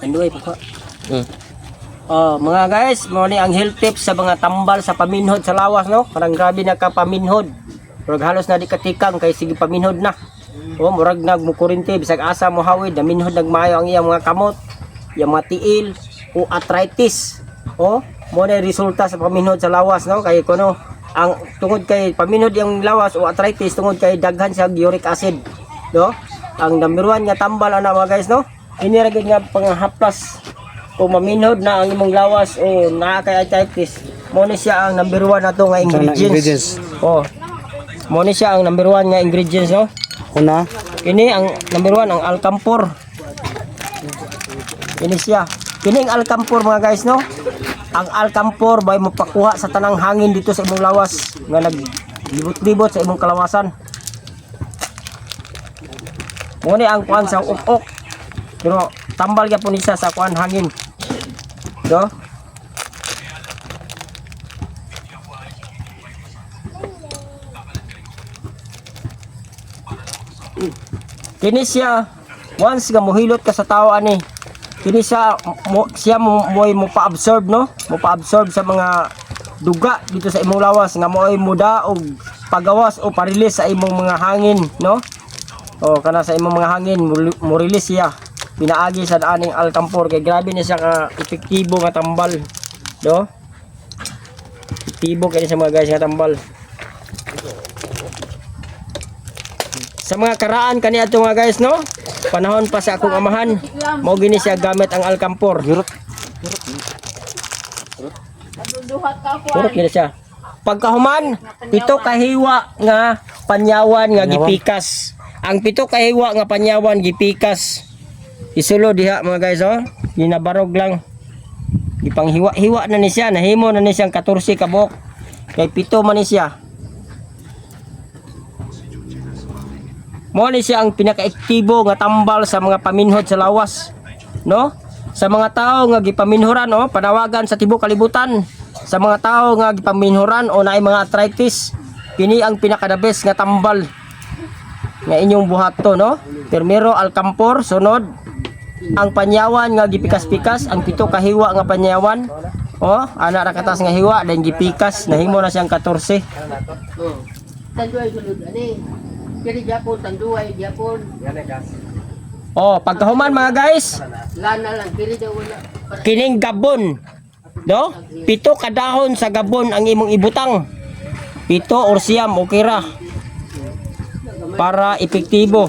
Anduay pa. Mm. Oh, mga guys, mo ni ang health tips sa mga tambal sa paminhod sa lawas no. Parang grabe na ka paminhod. Murag halos na di katikang kay sige paminhod na. Oh, murag nagmukurinte bisag asa mo hawid na minhod nagmayo ang iyang mga kamot, iyang mga tiil o arthritis. Oh, mo na resulta sa paminhod sa lawas no kay kuno ang tungod kay paminhod yung lawas o arthritis tungod kay daghan sa uric acid no ang number one nga tambal ana mga guys no ini ra gid nga panghaplas o maminhod na ang imong lawas o naa kay arthritis mo ni siya ang number one nato nga ingredients, oh mo ni siya ang number one nga ingredients no Una, Kini ang number one, ang alcampur. Kini siya. Kini ang alcampur mga guys, no? Ang alcampur bay mapakuha sa tanang hangin dito sa imong lawas nga nag libot-libot sa imong kalawasan. Mo ni ang kuan sa ukok. Pero tambal gyapon ni siya sa kuan hangin. Do? Kini siya once nga mohilot ka sa tao ani. Kini siya mo, siya mo mo, mo pa-absorb no? Mo pa-absorb sa mga duga dito sa imong lawas nga mo'y muda og pagawas o parilis sa imong mga hangin no? O kana sa imong mga hangin mo- mo release siya. Pinaagi sa aning alcampur kay grabe na siya ka epektibo nga tambal. Do? Epektibo kay sa mga guys nga tambal. Sa mga karaan kani ato mga guys no. Panahon pa sa akong amahan, mao gini siya gamit ang alcampur. Hirot. Hirot gini siya. Pagkahuman, pito kahiwa nga panyawan nga gipikas. Ang pito kahiwa nga panyawan gipikas. Isulo diha mga guys oh. Ginabarog lang. Gipanghiwa-hiwa na ni siya, nahimo na ni siyang 14 kabok. Kay pito man ni siya. Mo ni siya ang pinakaektibo nga tambal sa mga paminhod sa lawas. No? Sa mga tao nga gipaminhuran oh, panawagan sa tibuok kalibutan. Sa mga tao nga gipaminhuran o naay mga arthritis, kini ang pinakadabes nga tambal nga inyong buhato no. Primero alcampor, sunod ang panyawan nga gipikas-pikas, ang pito kahiwa nga panyawan. Oh, ana ra katas nga hiwa then gipikas, nahimo na siyang 14. Tanduay sulod ani. Kini Japon tanduay Japon. Oh, pagkahuman mga guys, Lana lang kini daw wala. kining gabon no pito kadahon sa gabon ang imong ibutang pito or siyam okay ra para epektibo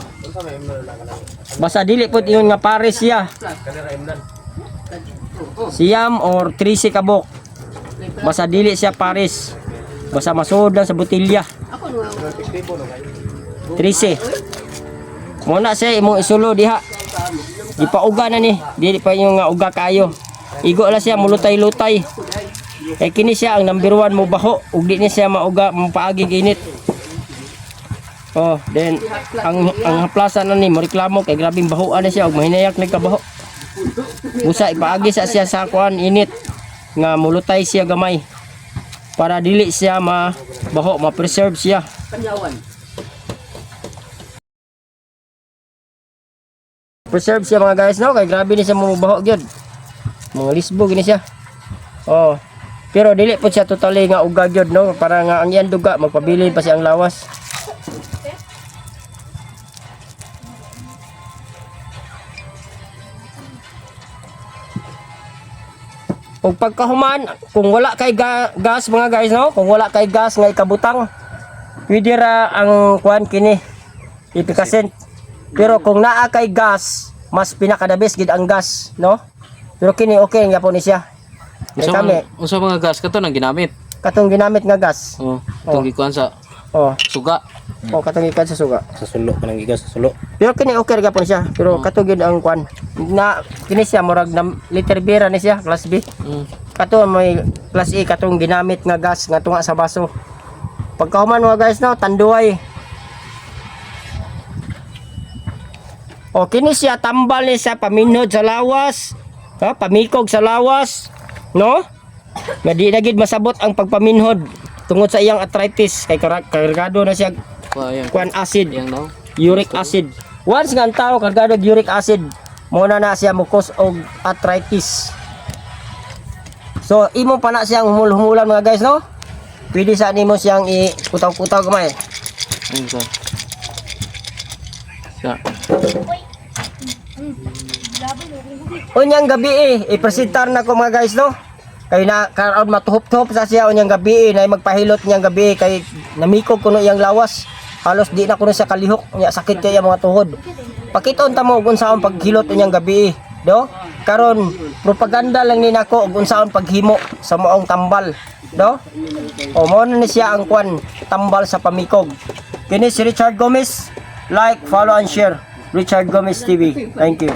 basta dili pud ingon nga pares siya. Siyam or 13 kabok basta dili siya pares. Basta masud lang sa no. 13 muna siya imong isulo diha. Ipauga na ni. Dili pa yung nga uga kayo igo la siya mulutay-lutay. Kay kini siya ang number one mo baho. Ug di ni siya mauga mapaagi init oh then ang ang haplasan na ni mo reklamo kay grabing baho na siya ug mahinayak nagkabaho busa ipaagi sa siya sa kuan init nga mulutay siya gamay. Para dili siya mabaho ma-preserve siya. Panyawan. preserve siya mga guys no? Kay grabe ni siya mumubaho gyud. Mga lisbo gini siya. Oh pero dili po siya totally nga uga gyud no? Para nga ang iyang duga magpabilin pa siya ang lawas Ug pagkahuman, kung wala kay ga- gas mga guys no, kung wala kay gas nga ikabutang, pwede ra ang kuan kini ipikasin. Pero kung naa kay gas, mas pinakadabis gid ang gas, no? Pero kini okay nga po ni siya. Kay Unsa kami, mga, unsa mga gas kato nang ginamit? katong ginamit nga gas. Oh, itong gikuan sa Oh, suga. oh katong ikan sa suga. sa sulo pa nang gigas sa sulo Pero kini okay ra po siya. Pero katong gid ang kuan. Na kini siya murag na liter beer ni siya, class B. Mm. Kato may class A katong ginamit nga gas nga tunga sa baso. Pagkahuman mga guys no, tanduay. O kini siya tambal ni sa paminhod sa lawas. Ha, pamikog sa lawas, no? Nga di na gid masabot ang pagpaminhod tungod sa iyang arthritis kay kargado na siya kuan acid Yang no. uric acid. Once nga ang tao kargado uric acid, muna na siya mukos og arthritis. So imo pa na siyang humul-humulan mga guys no. Pwede sa nimo siyang i-kutaw-kutaw gamay. Ayun sa. Unyang gabi eh, ipresentar na ko mga guys no. Kay na karon matuhop-tuhop sa siya unyang gabi eh, na magpahilot niyang gabi kay namikog kuno iyang lawas. Halos di na kuno sa kalihok, nya sakit kaya mga tuhod. Pakiton ta mo kung saan paghilot unyang gabi do. Karon propaganda lang ni nako kung saan paghimo sa moong tambal, do. O mo na ni siya ang kwan tambal sa pamikog. Kini si Richard Gomez. Like, follow and share. Richard Gomez TV. Thank you.